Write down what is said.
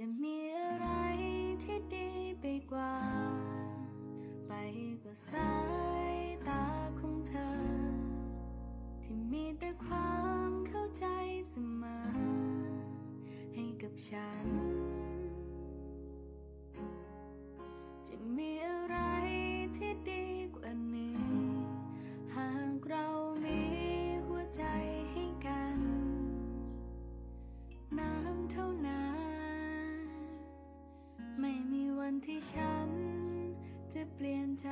จะมีอะไรที่ดีไปกว่า ไปกว่าสายตาของเธอ ที่มีแต่ความเข้าใจเสมอ ให้กับฉัน จะมี เปลี่ยนใจ